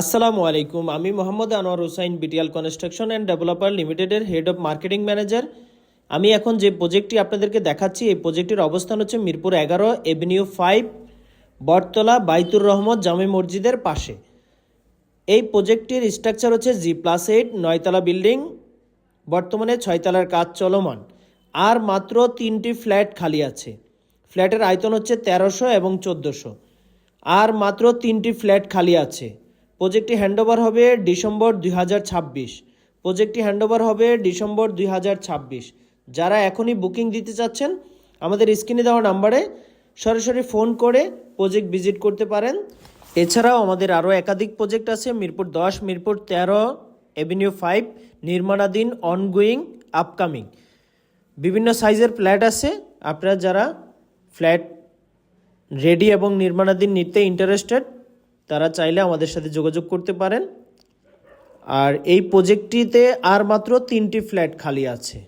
আসসালামু আলাইকুম। আমি Mohammad Anwar Hussain BTL construction and developer লিমিটেডের হেড অফ মার্কেটিং ম্যানেজার। আমি এখন যে প্রজেক্টটি আপনাদেরকে দেখাচ্ছি, এই প্রজেক্টের অবস্থান হচ্ছে মিরপুর এগারো এভিনিউ ফাইভ, বটতলা বাইতুর রহমত জামে মসজিদের পাশে। এই প্রজেক্টটির স্ট্রাকচার হচ্ছে জি প্লাস এইট, নয়তলা বিল্ডিং, বর্তমানে ছয়তলার কাজ চলমান। আর মাত্র তিনটি ফ্ল্যাট খালি আছে। ফ্ল্যাটের আয়তন হচ্ছে তেরোশো এবং চোদ্দোশো। আর মাত্র তিনটি ফ্ল্যাট খালি আছে। প্রজেক্টটি হ্যান্ডওভার হবে ডিসেম্বর দুই হাজার ছাব্বিশ। প্রজেক্টটি হ্যান্ডওভার হবে ডিসেম্বর দুই হাজার ছাব্বিশ। যারা এখনই বুকিং দিতে চাচ্ছেন, আমাদের স্ক্রিনে দেওয়া নাম্বারে সরাসরি ফোন করে প্রজেক্ট ভিজিট করতে পারেন। এছাড়াও আমাদের আরও একাধিক প্রজেক্ট আছে, মিরপুর দশ, মিরপুর তেরো, এভিনিউ ফাইভ, নির্মাণাধীন অনগোয়িং আপকামিং বিভিন্ন সাইজের ফ্ল্যাট আছে, আপনারা যারা ফ্ল্যাট রেডি এবং নির্মাণাধীন নিতে ইন্টারেস্টেড তারা চাইলে আমাদের সাথে যোগাযোগ করতে পারেন। আর এই প্রজেক্টটিতে আর মাত্র তিনটি ফ্ল্যাট খালি আছে।